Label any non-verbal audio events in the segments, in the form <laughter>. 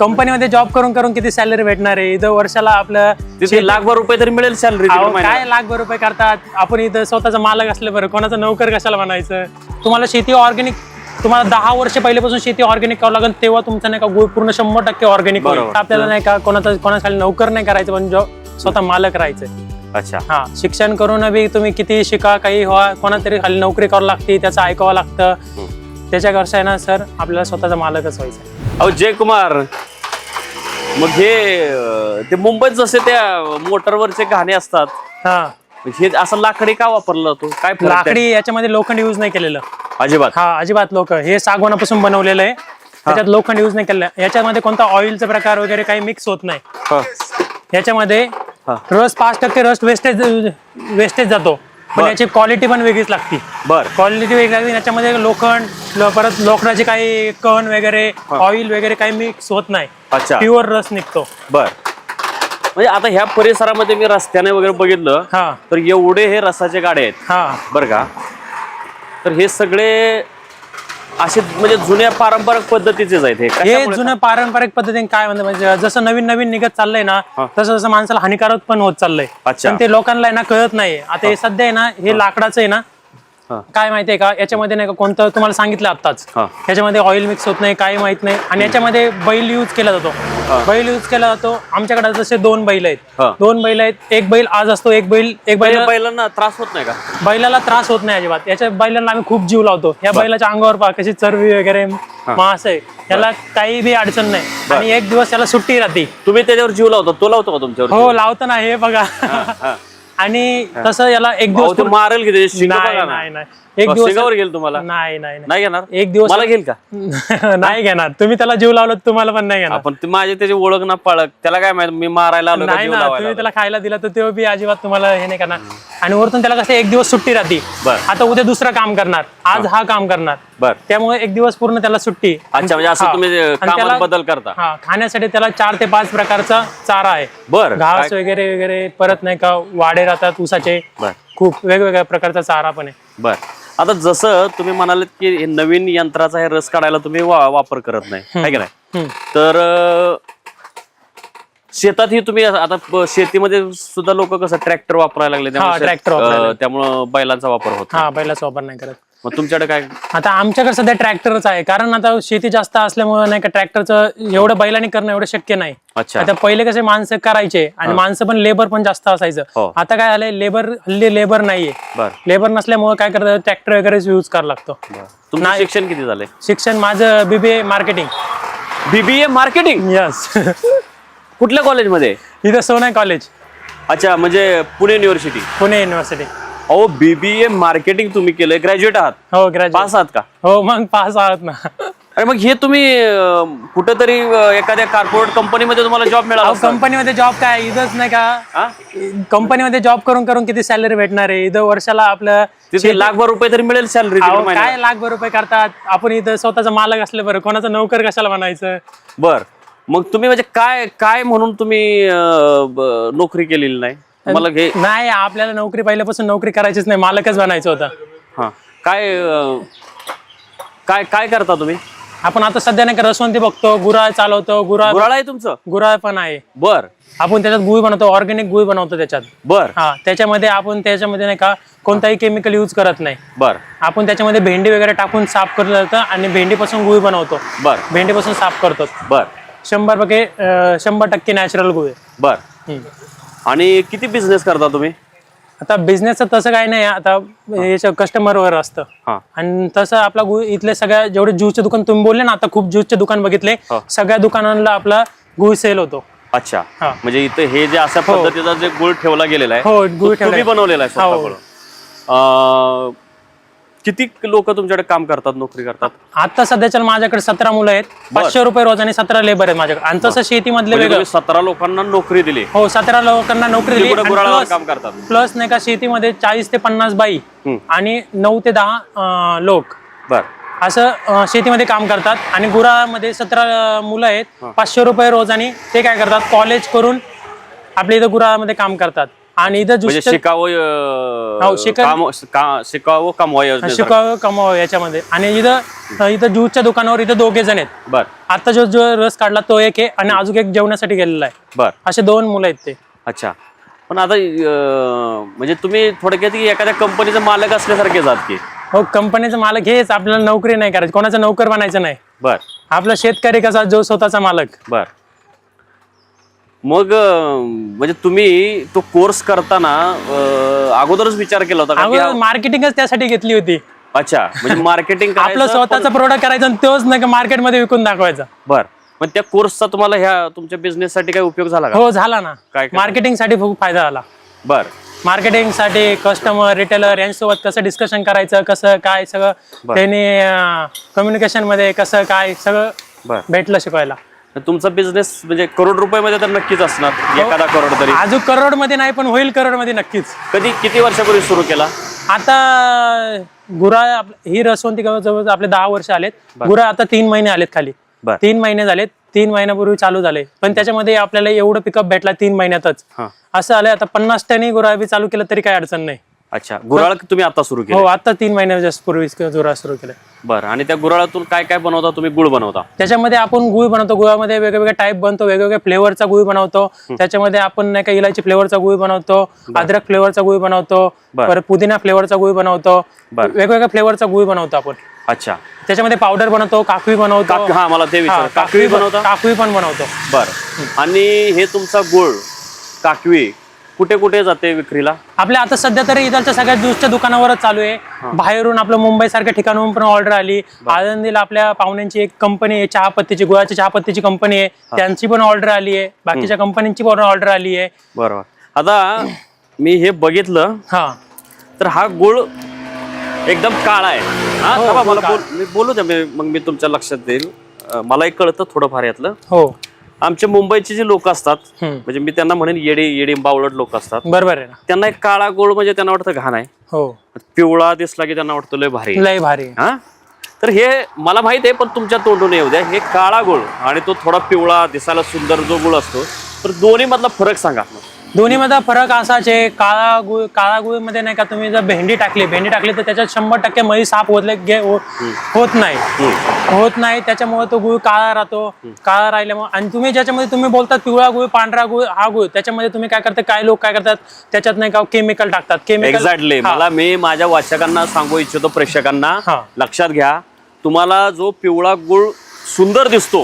कंपनीमध्ये जॉब करून करून किती सॅलरी भेटणार आहे? इथं वर्षाला आपलं तिथे लाखभर रुपये तरी मिळेल सॅलरी अहो, काय लाखभर रुपये करतात? आपण इथं स्वतःचा मालक असले बरं. कोणाचा नोकर कशाला म्हणायचं? तुम्हाला शेती ऑर्गॅनिक तुम्हाला दहा वर्ष पहिल्यापासून शेती ऑर्गॅनिक करावं लागेल तेव्हा तुमचं नाही का गुळ पूर्ण शंभर टक्के ऑर्गॅनिक बरोबर. आपल्याला नाही का कोणाचा कोणाखाली नोकर नाही करायचं पण जो स्वतः मालक राहायचं. अच्छा. हा शिक्षण करून बी तुम्ही किती शिका काही व्हा कोणातरी खाली नोकरी करावं लागते त्याचं ऐकावं लागतं. त्याच्यापेक्षा आहे ना सर आपल्याला स्वतःचा मालकच व्हायचं अहो जयकुमार मग हे ते मुंबईत जसे त्या मोटरवरचे गाणे असतात हा. हे असं लाकडी का वापरलं जातो काय फरक आहे? लाकडी याच्यामध्ये लोखंड यूज नाही केलेलं. अजिबात. हा अजिबात लोक. हे सागवानापासून बनवलेलं आहे. त्याच्यात लोखंड यूज नाही केलेलं. याच्यामध्ये कोणता ऑइलचा प्रकार वगैरे काही मिक्स होत नाही. हा. याच्यामध्ये हा. रस पाच टक्के रस वेस्टेज वेस्टेज जातो. पण. याची क्वालिटी पण वेगळीच लागते. बर. क्वालिटी वेगळी लागते याच्यामध्ये लोखंड परत लोखंडाचे काही कण वगैरे ऑइल वगैरे काही मिक्स होत नाही. अच्छा. प्युअर रस निघतो. बर. म्हणजे आता ह्या परिसरामध्ये मी रस्त्याने वगैरे बघितलं हा. तर एवढे हे रसाचे गाडे आहेत. हा. बर का? तर हे सगळे असे म्हणजे जुन्या पारंपरिक पद्धतीचेच आहेत हे हे कशामुळे? जुनं पारंपरिक पद्धतीने काय म्हणतात म्हणजे जसं नवीन नवीन निघत चाललंय ना. तसं तसं माणसाला हानिकारक पण होत चाललंय अच्छा. पण ते लोकांना आहे ना कळत नाही आता हे सध्या आहे ना हे लाकडाचं आहे ना. काय माहितीये का? याच्यामध्ये नाही का कोणतं तुम्हाला सांगितलं आत्ताच. हा. याच्यामध्ये ऑइल मिक्स होत नाही काही माहीत नाही. आणि याच्यामध्ये बैल यूज केला जातो. बैल यूज केला जातो. आमच्याकडे जसे दोन बैल आहेत. दोन बैल आहेत. एक बैल आज असतो एक बैल एक बैल बैलांना त्रास होत नाही का? बैलाला त्रास होत नाही अजिबात. याच्या बैलांना आम्ही खूप जीव लावतो. या बैलाच्या अंगावर पहा कशी चरबी वगैरे मांस आहे. याला काही बी अडचण नाही. आणि एक दिवस त्याला सुट्टी राहते. तुम्ही त्याच्यावर जीव लावता. तो लावतो का तुमच्यावर हो लावतो ना हे बघा. आणि तसं याला एक दिवस मारेल की त्याचे शिंग नाही बघा ना. नाही नाही एक दिवस घेईल तुम्हाला? नाही नाही नाही. घेणार? एक दिवस मला घेईल का? <laughs> नाही घेणार. तुम्ही त्याला जीव लावला तुम्हाला पण नाही घेणार. आपण ते माझे त्याची ओळख ना पळक त्याला काय माहीत मी मारायला आलो नाही ना तुम्ही? त्याला खायला दिला तर तेव्हा बी अजिबात तुम्हाला हे नाही करणार. आणि वरतून त्याला कसं एक दिवस सुट्टी राहते. बर. आता उद्या दुसरं काम करणार. आज हा. काम करणार. बर. त्यामुळे एक दिवस पूर्ण त्याला सुट्टी. अच्छा म्हणजे असं. तुम्ही बदल करता. खाण्यासाठी त्याला चार ते पाच प्रकारचा चारा आहे. बर. घास वगैरे वगैरे परत नाही का वाडे राहतात बर. खूप वेगवेगळ्या प्रकारचा चारा पण आहे. बर. आता जसं तुम्ही म्हणाले की हे नवीन यंत्राचा हे रस काढायला तुम्ही वा- वापर करत नाही. आहे की नाही. तर अं, शेतातही तुम्ही आता शेतीमध्ये सुद्धा लोक कसं ट्रॅक्टर वापरायला लागले त्यामुळे शेत- वापरायला त्यामुळं बैलांचा वापर होतो हा बैलाचा वापर नाही करत. मग तुमच्याकडे काय? आता आमच्याकडे सध्या ट्रॅक्टरच आहे. कारण आता शेती जास्त असल्यामुळे नाही का ट्रॅक्टरचं एवढं बैलांनी करणं एवढं शक्य नाही. अच्छा. आता पहिले कसे माणसं करायचे आणि माणसं पण लेबर पण जास्त हो. असायचं आता काय झालंय लेबर हल्ली लेबर नाहीये. बर. लेबर नसल्यामुळे काय करतात ट्रॅक्टर वगैरे यूज करावं लागतो. तुमचं शिक्षण किती झालंय? शिक्षण माझं BBA marketing BBA marketing yes कुठल्या कॉलेजमध्ये इथं सोना कॉलेज अच्छा म्हणजे पुणे युनिव्हर्सिटी पुणे युनिव्हर्सिटी अहो बीबीए मार्केटिंग तुम्ही केलंय. ग्रॅज्युएट आहात. हो ग्रॅज्युएट पास आहात का? हो मग पास आहात ना. अरे मग हे तुम्ही अं, कुठंतरी अं, एखाद्या कॉर्पोरेट कंपनीमध्ये तुम्हाला जॉब मिळाला अहो. कंपनीमध्ये जॉब काय? इथंच नाही का? हा? कंपनीमध्ये जॉब करून करून किती सॅलरी भेटणार आहे? इथं वर्षाला आपलं तिथे लाखभर रुपये तरी मिळेल सॅलरी अहो, काय लाखभर रुपये करतात? आपण इथं स्वतःचा मालक असले बरं. कोणाचा नोकर कशाला म्हणायचं? बर. मग तुम्ही म्हणजे काय काय म्हणून तुम्ही अं, ब- नोकरी केलेली नाही? मला हे नाही आपल्याला नोकरी पहिल्यापासून नोकरी करायचीच नाही मालकच बनायचं होतं. हा. काय अं, काय काय करता तुम्ही? आपण आता सध्या नाही का रसवंती बघतो गुरा चालवतो गुरा गुराळ आहे तुमचं? गुरा पण आहे. बर. आपण त्याच्यात गुळ बनवतो ऑर्गॅनिक गुळ बनवतो त्याच्यात. बर. हा त्याच्यामध्ये आपण त्याच्यामध्ये नाही का कोणताही केमिकल यूज करत नाही. बर. आपण त्याच्यामध्ये भेंडी वगैरे टाकून साफ केलं जातं आणि भेंडीपासून गुळ बनवतो. बर. भेंडीपासून साफ करतो. बर. शंभर टक्के अं, शंभर टक्के नॅचरल गुळ. आहे. बर. हम्म. आणि किती बिझनेस करता तुम्ही आता बिझनेसचं तसं काही नाही आता याच्या कस्टमरवर असतं हा आणि तसं आपला गुळ इथले सगळ्या जेवढे ज्यूसचे दुकान तुम्ही बोलले ना आता खूप ज्यूसचे दुकान बघितले हा. सगळ्या दुकानांना आपला गुळ सेल होतो अच्छा हा. म्हणजे इथं हे जे अशा पद्धतीचा जे गुळ ठेवला गेलेला आहे हो गुळ तुम्ही ठेवलाय. बनवलेला आहे हो. अं, किती लोक तुमच्याकडे काम करतात नोकरी करतात? आता सध्याच्या माझ्याकडे सतरा मुलं आहेत. पाचशे रुपये रोज आणि सतरा लेबर आहेत माझ्याकडे. आणि तसं शेतीमधले म्हणजे वेगळं. तुम्ही सतरा लोकांना नोकरी दिली. हो सतरा लोकांना नोकरी ते दिली कुठे गुराळावर काम करतात. प्लस नाही का शेतीमध्ये चाळीस ते पन्नास बाई हम्म. आणि नऊ ते दहा अं, लोक. बर. असं अं, शेतीमध्ये काम करतात. आणि गुरामध्ये सतरा मुलं आहेत. पाचशे रुपये रोज आणि ते काय करतात? कॉलेज करून आपल्या इथं गुरामध्ये काम करतात. आणि इथं म्हणजे ज्यूसचं शिकावं अं, हो, काम शिकावं कमवा. शिकावं कमावं याच्यामध्ये. आणि इथं इथं ज्यूसच्या दुकानावर इथं दोघे जण आहेत. बर. आता जो जो रस काढला तो एक आहे आणि अजून एक जेवणासाठी गेलेला आहे. बर. असे दोन मुलं आहेत ते. अच्छा. पण आता अं, म्हणजे तुम्ही थोडक्यात की एखाद्या कंपनीचा मालक असल्यासारखे जात की? हो कंपनीचा मालक हेच आपल्याला नोकरी नाही करायची. कोणाचा नोकर बनायचं नाही. बर. आपला शेतकरी कसा जो स्वतःचा मालक. बर. मग म्हणजे तुम्ही तो कोर्स करताना अगोदरच विचार केला होता का मार्केटिंगच त्यासाठी घेतली होती. अच्छा म्हणजे <laughs> मार्केटिंग आपलं स्वतःचा प्रोडक्ट करायचं आणि तोच नाही मार्केटमध्ये विकून दाखवायचा. बर. पण त्या कोर्सचा तुम्हाला ह्या तुमच्या बिझनेस साठी काय उपयोग झाला का? हो झाला ना. काय? मार्केटिंगसाठी खूप फायदा झाला. बर. मार्केटिंगसाठी कस्टमर रिटेलर यांच्यासोबत कसं डिस्कशन करायचं कसं काय सगळं त्यांनी कम्युनिकेशनमध्ये कसं काय सगळं भेटलं शिकवायला. तुमचा बिझनेस म्हणजे करोड रुपयामध्ये तर नक्कीच असणार एखादा करोड तरी. अजून करोडमध्ये नाही पण होईल करोडमध्ये नक्कीच. कधी किती वर्षापूर्वी सुरू केला? आता गुरा आप- ही रसवंती गावात जवळ आपले दहा वर्ष आलेत. गुरा आता तीन महिने आलेत खाली. बर. तीन महिने झालेत. तीन महिन्यापूर्वी चालू झाले. पण त्याच्यामध्ये आपल्याला एवढं पिकअप भेटला तीन महिन्यातच. हा. असं आलंय आता पन्नास टनी गुरा बी चालू केलं तरी काही अडचण नाही. अच्छा गुराळ तुम्ही आता सुरू केलं हो आता तीन महिन्या जास्त पूर्वी गुरा सुरू केलं बरं आणि त्या गुराळातून काय काय बनवता तुम्ही? गुळ बनवता. त्याच्यामध्ये आपण गुळ बनवतो. गुळामध्ये वेगवेगळे टाईप बनतो. वेगवेगळ्या फ्लेवरचा गुळ बनवतो. त्याच्यामध्ये आपण नाही का इलायची फ्लेवरचा गुळ बनवतो. अद्रक फ्लेवरचा गुळ बनवतो. बर. परत पुदिना फ्लेवरचा गुळ बनवतो. बर. वेगवेगळ्या फ्लेवरचा गुळ बनवतो आपण. अच्छा. त्याच्यामध्ये पावडर बनवतो काकवी बनवतो. काक- हा मला ते हा, विचार काकवी बनवता? काकवी पण बनवतो. बर. आणि हे तुमचा गुळ काकवी कुठे कुठे जाते विक्रीला? आपल्या आता सध्या तरी इथलच्या सगळ्या ज्यूसच्या दुकानावरच चालू आहे. बाहेरून आपलं मुंबई सारख्या ठिकाणाहून पण ऑर्डर आली. आळंदीला आपल्या पाहुण्यांची एक कंपनी आहे चहापत्तीची गुळाची चहापत्तीची कंपनी आहे. त्यांची पण ऑर्डर आली आहे. बाकीच्या कंपन्यांची पण ऑर्डर आली आहे. बरोबर. आता मी हे बघितलं. हा. तर हा गुळ एकदम काळा आहे. हा हो, मला बोल द्या मी- मग मी तुमच्या लक्षात देईल. अं, मलाही कळतं थोडंफार यातलं. हो. आमचे मुंबईचे जे लोक असतात. म्हणजे मी त्यांना म्हणेन येडे येडे बावळट लोक असतात. बरोबर आहे ना. त्यांना एक काळा गोळ म्हणजे त्यांना वाटतं घाण आहे. हो. पिवळा दिसला की त्यांना वाटतं लय भारी. लय भारी हा? तर हे मला माहीत आहे पण तुमच्या तोंडून येऊ द्या. हे काळा गुळ आणि तो थोडा पिवळा दिसायला सुंदर जो गुळ असतो तर दोन्ही मधला फरक सांगा. दोन्ही मध्ये फरक असाच आहे काळा गुळ काळा गुळमध्ये नाही का तुम्ही जर भेंडी टाकली भेंडी टाकली तर त्याच्यात शंभर टक्के मही साफ होत गे- हो- होत नाही. होत नाही त्याच्यामुळे तो गुळ काळा राहतो काळा राहिल्यामुळे. आणि तुम्ही ज्याच्यामध्ये तुम्ही बोलतात पिवळा गुळ पांढरा गुळ हा गुळ त्याच्यामध्ये तुम्ही काय करता काय लोक काय करतात त्याच्यात नाही का केमिकल टाकतात. केमिकल एक्झॅक्टली मला मी माझ्या वाचकांना सांगू इच्छितो प्रेक्षकांना. हा. लक्षात घ्या तुम्हाला जो पिवळा गुळ सुंदर दिसतो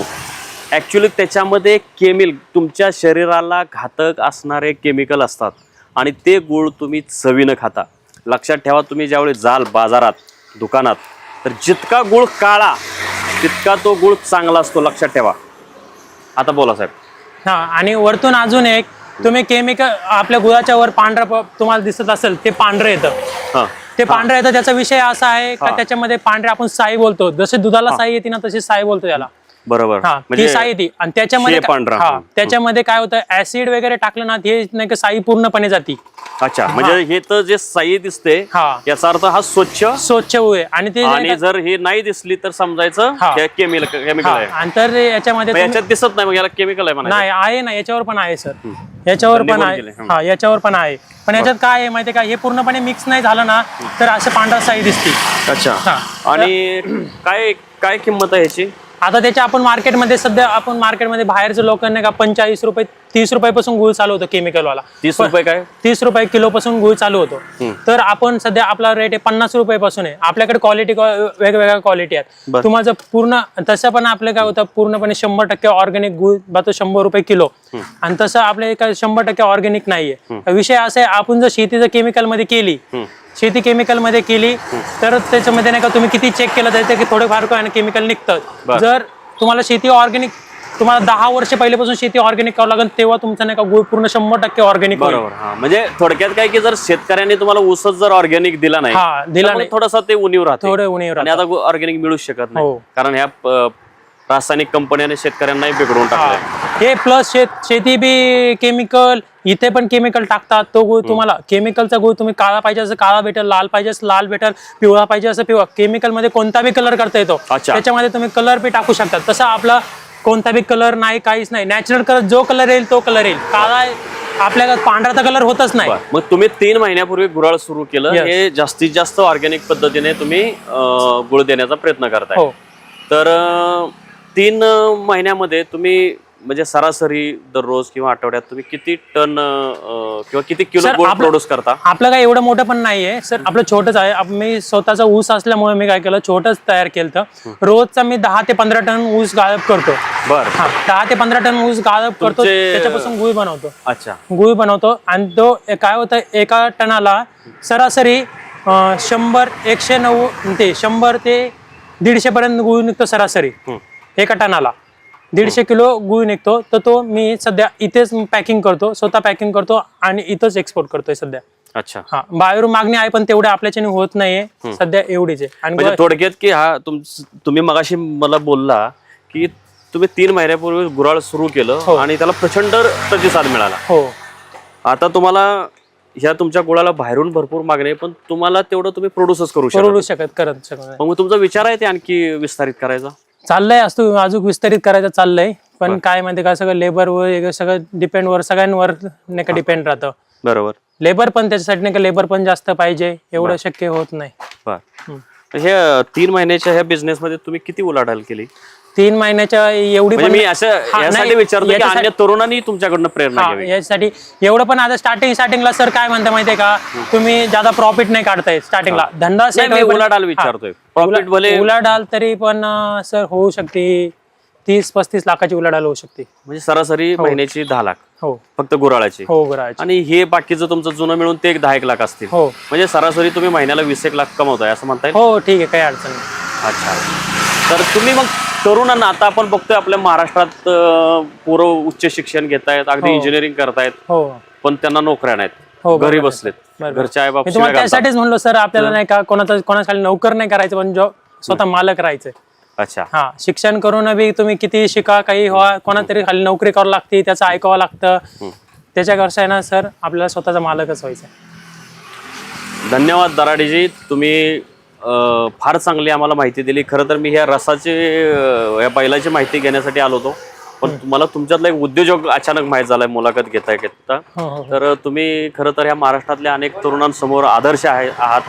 ऍक्च्युली त्याच्यामध्ये केमिल तुमच्या शरीराला घातक असणारे केमिकल असतात. आणि ते गुळ तुम्ही चवीनं खाता. लक्षात ठेवा तुम्ही ज्यावेळी जाल बाजारात दुकानात तर जितका गुळ काळा तितका तो गुळ चांगला असतो. लक्षात ठेवा. आता बोला साहेब. हा आणि वरतून अजून एक तुम्ही केमिकल आपल्या गुळाच्या वर पांढरा तुम्हाला दिसत असेल ते पांढरं येतं. हा ते पांढरं येतं त्याचा विषय असा आहे का. त्याच्यामध्ये पांढरे आपण साई बोलतो. जसे दुधाला साई येते ना तशी साई बोलतो त्याला बरोबर. हा ती साई येते आणि त्याच्यामध्ये शे पांढरा. हा त्याच्यामध्ये काय होतं ऍसिड वगैरे टाकलं ना हे नाही का साई पूर्णपणे जाती. अच्छा म्हणजे हे तर जे साई दिसते हा. याचा अर्थ हा स्वच्छ स्वच्छ होय. आणि ते आणि जर हे नाही दिसली तर समजायचं हा. केमिकल केमिकल हा. आहे. आणि तर याच्यामध्ये मग तुम्ही- याच्यात दिसत नाही मग याला केमिकल आहे म्हणा नाही आहे ना याच्यावर पण आहे सर. याच्यावर पण आहे. हं. हा याच्यावर पण आहे. पण याच्यात काय आहे माहितीये का? हे पूर्णपणे मिक्स नाही झालं ना तर असं पांढरा साई दिसते अच्छा. हा. आणि काय काय किंमत आहे ह्याची? आता त्याच्या आपण मार्केटमध्ये सध्या आपण मार्केटमध्ये बाहेरच्या लोकांना का पंचेचाळीस रुपये तीस रुपयापासून गुळ चालू होतं केमिकलवाला तीस रुपये काय? तीस रुपये किलो पासून गुळ चालू होतो. तर आपण सध्या आपला रेट आहे पन्नास रुपये पासून आहे. आपल्याकडे क्वालिटी वेगवेगळ्या क्वालिटी आहेत. तुम्हाला जर पूर्ण तसं पण आपलं काय होतं पूर्णपणे शंभर टक्के ऑर्गॅनिक गुळ जातो शंभर रुपये किलो. आणि तसं आपल्या काय शंभर टक्के ऑर्गॅनिक नाहीये. विषय असा आहे आपण जर शेती जर केमिकलमध्ये केली शेती केमिकलमध्ये केली तर त्याच्यामध्ये नाही का तुम्ही किती चेक केलं तर ते थोडेफार केमिकल. निघतं. जर तुम्हाला शेती ऑर्गॅनिक तुम्हाला दहा वर्ष पहिल्यापासून शेती ऑर्गॅनिक करावं लागेल तेव्हा तुमचं नाही का गुळ पूर्ण शंभर टक्के ऑर्गॅनिक बरोबर म्हणजे थोडक्यात काय की जर शेतकऱ्यांनी तुम्हाला ऊसच जर ऑर्गॅनिक दिला नाही हा दिला नाही. थोडासा ते उणीव राहते. थोडे उणीव आणि आता ऑर्गॅनिक मिळूच शकत नाही. हो. कारण ह्या रासायनिक कंपन्याने शेतकऱ्यांनाही बिघडवून टाकलंय. हे प्लस शेत शेती बी केमिकल इथे पण केमिकल टाकतात तो गुळ तुम्हाला केमिकलचा गुळ तुम्ही काळा पाहिजे असं काळा भेटेल लाल पाहिजे असं लाल भेटेल पिवळा पाहिजे असं पिवळा. केमिकलमध्ये कोणता बी कलर करता येतो अच्छा. त्याच्यामध्ये तुम्ही कलर बी टाकू शकता. तसं आपला कोणता बी कलर नाही काहीच नाही. नॅचरल कलर जो कलर येईल तो कलर येईल. काळा आपल्या पांढरा कलर होतच नाही. मग तुम्ही तीन महिन्यापूर्वी गुराळ सुरू केलं. Yes. हे जास्तीत जास्त ऑर्गॅनिक पद्धतीने तुम्ही अं, गुळ देण्याचा प्रयत्न करताय. हो. तर अं, तीन महिन्यामध्ये तुम्ही म्हणजे सरासरी दररोज किंवा आठवड्यात तुम्ही किती टन अं, किंवा किती किलो Sir, आपलं- प्रोड्यूस करता? आपलं काय एवढं मोठं पण नाहीये. सर आपलं छोटंच आहे. आप- मी स्वतःचा ऊस असल्यामुळे मी काय केलं छोटंच तयार केलं रोजचा मी दहा ते पंधरा टन ऊस गाळप करतो. बर. हा दहा ते पंधरा टन ऊस गाळप करतो तुमचे- त्याच्यापासून गुळ बनवतो. अच्छा. गुळ बनवतो आणि तो ए- काय होतं एका टनाला सरासरी अं, शंभर एकशे नऊ ते शंभर ते दीडशे पर्यंत गुळ निघतो सरासरी. एका टनाला. दीडशे किलो गुळ निघतो. तर तो मी सध्या इथेच पॅकिंग करतो. स्वतः पॅकिंग करतो आणि इथंच एक्सपोर्ट करतोय सध्या. अच्छा. हा बाहेरून मागणी आहे पण तेवढ्या आपल्याच्याने होत नाहीये. सध्या एवढीच आहे. आणि म्हणजे थोडक्यात की हा तुम तुम्ही मगाशी मला बोलला की तुम्ही तीन महिन्यापूर्वी गुराळ सुरू केलं हो. आणि त्याला प्रचंड प्रतिसाद मिळाला. हो. आता तुम्हाला ह्या तुमच्या गुळाला बाहेरून भरपूर मागणी आहे पण तुम्हाला तेवढं तुम्ही प्रोड्यूसच करू शकता करत शकत नाही. मग तुमचा विचार आहे ते आणखी विस्तारित करायचा? चाललंय असतो अजून विस्तारित करायचं चाललंय. पण काय माहिती का सगळं लेबर वर हे सगळं डिपेंड वर सगळ्यांवर नाही का डिपेंड राहतं. बरोबर. लेबर पण त्याच्यासाठी नाही का लेबर पण जास्त पाहिजे एवढं शक्य होत नाही. हं. तीन महिन्याच्या ह्या बिझनेस मध्ये तुम्ही किती उलाढाल केली? तीन महिन्याच्या एवढी म्हणजे पण मी असं हा, यासाठी नाही, विचारतो की याच्यासाठी- अन्य तरुणांनी तुमच्याकडनं प्रेरणा हा, घ्यावी. याच्यासाठी एवढं पण आता स्टार्टिंग स्टार्टिंगला सर काय म्हणता माहितीये का? तुम्ही ज्यादा प्रॉफिट नाही काढताय स्टार्टिंगला धंदा नाही, set मी होईपर्यंत- उलाढाल हा. विचारतोय. प्रॉफिट उला- भले उलाढाल तरी पण सर होऊ शकते. तीस पस्तीस लाखाची उलाढाल होऊ शकते. म्हणजे सरासरी महिन्याची दहा लाख. हो. फक्त गुराळाची. हो गराज आणि हे बाकीचं तुमचं जुनं मिळून ते एक दहा एक लाख असतील. हो. म्हणजे सरासरी तुम्ही महिन्याला वीस एक लाख कमवताय असं म्हणता येईल? हो ठीक आहे काही अडचण नाही. अच्छा. तर तुम्ही मग तरुणांना आता आपण बघतोय आपल्या महाराष्ट्रात अं, पोरं उच्च शिक्षण घेत आहेत अगदी हो. इंजिनिअरिंग करतायत हो. पण त्यांना नोकऱ्या नाहीत. हो, घरी बरोबर. बसलेत. बरोबर. घरच्या आई मी तुम्हाला त्यासाठीच म्हणलो सर आपल्याला नाही का कोणाचा कोणाखाली नोकर नाही करायचं पण जॉब स्वतः मालक राहायचं. अच्छा. हा शिक्षण करून बी तुम्ही किती शिका काही व्हा कोणातरी खाली नोकरी करावं लागते त्याचं ऐकावं लागतं. त्याच्यापेक्षा आहे ना सर आपल्याला स्वतःचा मालकच व्हायचं. धन्यवाद दराडीजी. तुम्ही फार चांगली आम्हाला माहिती दिली. खरं तर मी ह्या रसाची या बैलाची माहिती घेण्यासाठी आलो होतो. पण मला तुमच्यातला एक उद्योजक अचानक माहीत झालाय मुलाखत घेता घेता हो हो तर तुम्ही खरं तर ह्या महाराष्ट्रातल्या अनेक तरुणांसमोर आदर्श आहे आहात.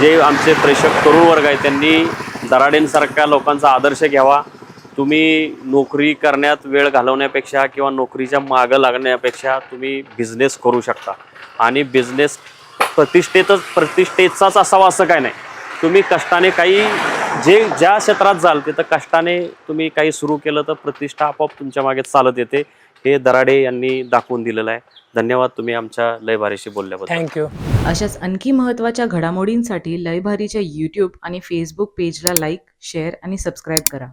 जे आमचे प्रेक्षक तरुण वर्ग आहे त्यांनी दराडेंसारख्या लोकांचा आदर्श घ्यावा. तुम्ही नोकरी करण्यात वेळ घालवण्यापेक्षा किंवा नोकरीच्या मागं लागण्यापेक्षा तुम्ही बिझनेस करू शकता. आणि बिझनेस प्रतिष्ठेतच प्रतिष्ठेचाच असावा असं काय नाही. तुम्ही कष्टाने काही जे ज्या क्षेत्रात जाल तिथं कष्टाने तुम्ही काही सुरू केलं तर प्रतिष्ठा आपोआप तुमच्या मागे चालत येते. हे दराडे यांनी दाखवून दिलेलं आहे. धन्यवाद तुम्ही आमच्या लयभारीशी बोलल्याबद्दल. थँक्यू अशाच आणखी महत्त्वाच्या घडामोडींसाठी लयभारीच्या यूट्यूब आणि फेसबुक पेजला लाईक शेअर आणि सबस्क्राईब करा.